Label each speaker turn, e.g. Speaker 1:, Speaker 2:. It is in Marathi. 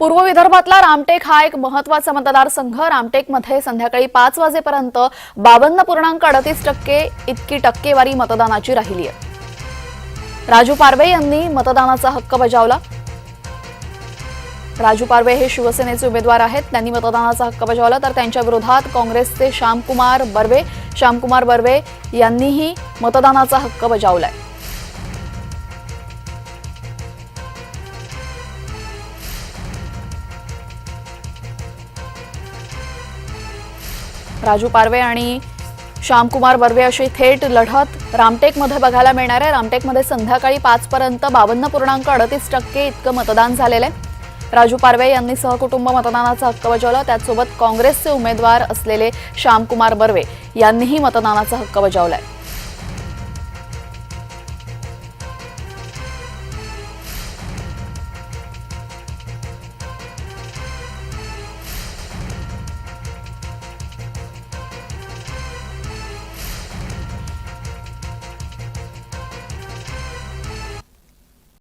Speaker 1: पूर्व विदर्भातला रामटेक हा एक महत्त्वाचा मतदारसंघ. रामटेकमध्ये संध्याकाळी पाच वाजेपर्यंत बावन्न पूर्णांक अडतीस टक्के इतकी टक्केवारी मतदानाची राहिली आहे. राजू पारवे यांनी मतदानाचा हक्क बजावला. राजू पारवे हे शिवसेनेचे उमेदवार आहेत. त्यांनी मतदानाचा हक्क बजावला. तर त्यांच्या विरोधात काँग्रेसचे श्यामकुमार बर्वे. श्यामकुमार बर्वे यांनीही मतदानाचा हक्क बजावलाय. राजू पारवे आणि श्यामकुमार बर्वे अशी थेट लढत रामटेकमध्ये बघायला मिळणार आहे. रामटेकमध्ये संध्याकाळी पाचपर्यंत बावन्न पूर्णांक अडतीस टक्के इतकं मतदान झालेलं आहे. राजू पारवे यांनी सहकुटुंब मतदानाचा हक्क बजावला. त्याचसोबत काँग्रेसचे उमेदवार असलेले श्यामकुमार बर्वे यांनीही मतदानाचा हक्क बजावलाय.